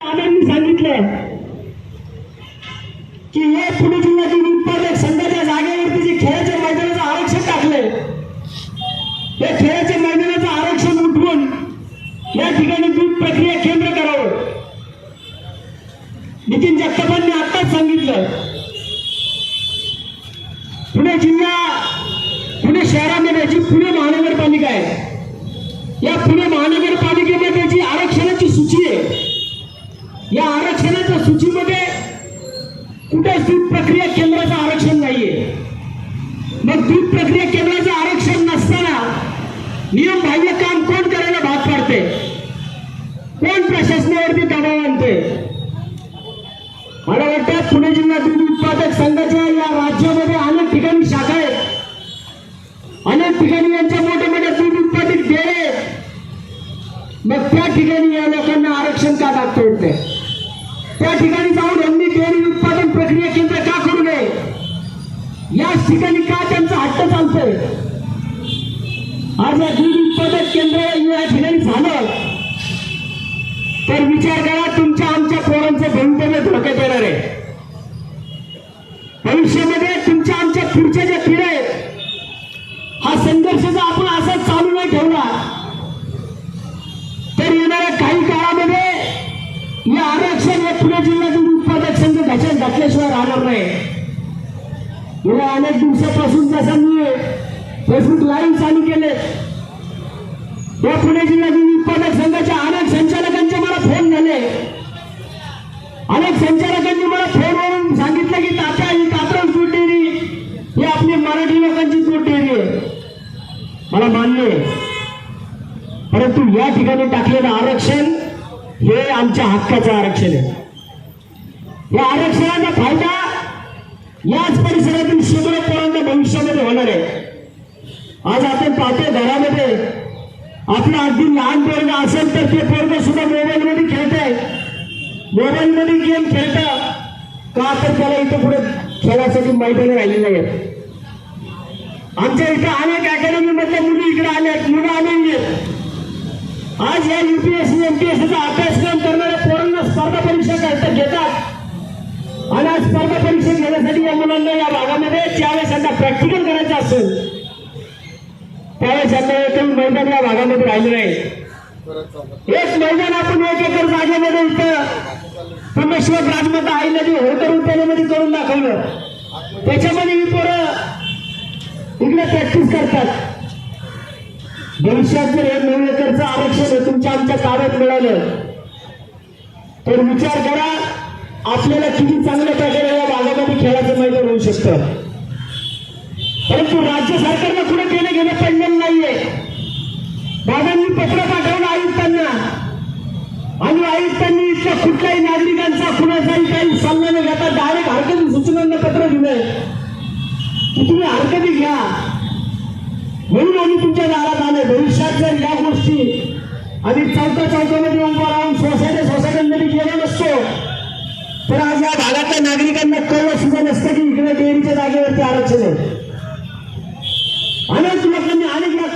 आनंद सांगितलं की या पुणे जिल्ह्यातील उत्पादक संघाच्या जागेवरती जे खेळाच्या मैदानाचं आरक्षण टाकलंय या खेळाच्या मैदानाचं आरक्षण उठवून या ठिकाणी दूध प्रक्रिया केंद्र करावं. नितीन जगतापांनी आत्ताच सांगितलं पुणे जिल्हा पुणे शहरामध्ये जी पुणे महानगरपालिका आहे या पुणे महानगरपालिकेमध्ये जी आरक्षणाची सूची आहे या आरक्षणाच्या सूचीमध्ये कुठे दूध प्रक्रिया केंद्राचं आरक्षण नाहीये. मग दूध प्रक्रिया केंद्राचं आरक्षण नसताना नियम बाह्य काम कोण करायला भाग पाडते कोण प्रशासनावरती दबाव आणते मला वाटतं पुणे जिल्हा दूध उत्पादक संघाच्या या राज्यामध्ये अनेक ठिकाणी शाखा आहेत. अनेक ठिकाणी यांच्या मोठ्या मोठ्या दूध उत्पादित डेअरी आहेत. मग त्या ठिकाणी या लोकांना आरक्षण का टाकता येते त्या ठिकाणी जाऊन यांनी डेअरी उत्पादन प्रक्रिया केंद्र का करू नये? या ठिकाणी का त्यांचा हट्ट चालतोय? आज या दूध उत्पादक केंद्र या ठिकाणी झालं. तर विचार करा या हे पुणे जिल्ह्यातील उत्पादक संघ घाच्यात घातल्याशिवाय राहणार नाही. गेल्या अनेक दिवसापासून जसं मी फेसबुक लाईव्ह चालू केले. या पुणे जिल्ह्यातील उत्पादक संघाच्या अनेक संचालकांचे मला फोन झाले. अनेक संचालकांनी मला फोनवरून सांगितलं की तात्या ही कात्रज दूध डेअरी. ही आपली मराठी लोकांची दूध डेअरी आहे. मला मान्य परंतु या ठिकाणी टाकलेलं आरक्षण हे आमच्या हक्काचं आरक्षण आहे. या आरक्षणाचा फायदा याच परिसरातील शेकडो पोरांना भविष्यामध्ये होणार आहे. आज आपण पाहतो घरामध्ये आपलं अगदी लहान पोरग असेल तर ते पोरग सुद्धा मोबाईलमध्ये खेळताय. खेळत आहे गेम खेळत. का तर त्याला इथं पुढे खेळासाठी मैदान राहिले नाही आमच्या इथं अनेक अकॅडमी मधल्या मुली इकडे आल्या मुलं आलेली आहेत एमपीएससीचा अभ्यासक्रम करणाऱ्या पोरांना स्पर्धा परीक्षा करता घेतात. आणि आज स्पर्धा परीक्षा घेण्यासाठी या मुलांना या भागामध्ये ज्यावेळेस त्यांना प्रॅक्टिकल करायचं असेल त्यावेळेस त्यांना एकूण मैदान या भागामध्ये राहिलं नाही एक मैदान आपण एक एकर जागेमध्ये इथं परमेश्वर राजमाता आई नदी होतं उद्यानामध्ये करून दाखवलं. त्याच्यामध्ये ही पोरं इकडे प्रॅक्टिस करतात. भविष्यात जर हे नऊ एकरचं आरक्षण तुमच्या आमच्या ताब्यात मिळालं. तर विचार करा आपल्याला किती चांगल्या प्रकारे या भागामध्ये खेळाचं मैदान होऊ शकतं. परंतु राज्य सरकारनं कुठे केलं गेलं पडलेलं नाहीये. बाबांनी पत्र पाठवलं आयुक्तांना. आणि आयुक्तांनी इथल्या कुठल्याही नागरिकांचा कुणाचाही काही सल्ला न घेता डायरेक्ट हरकती सूचनांना पत्र दिलंय. की तुम्ही हरकती घ्या. म्हणून आम्ही तुमच्या दारात आले. भविष्यात जर या गोष्टी. आम्ही चौथा चौथ्यामध्ये उभा राहून सोसायटी सोसायट्यांमध्ये गेलो नसतो. तर आज या भागातल्या नागरिकांना कळलं सुद्धा नसतं की इकडे डेअरीच्या जागेवरती आरक्षण आहे. अनेक लोकांनी अनेक या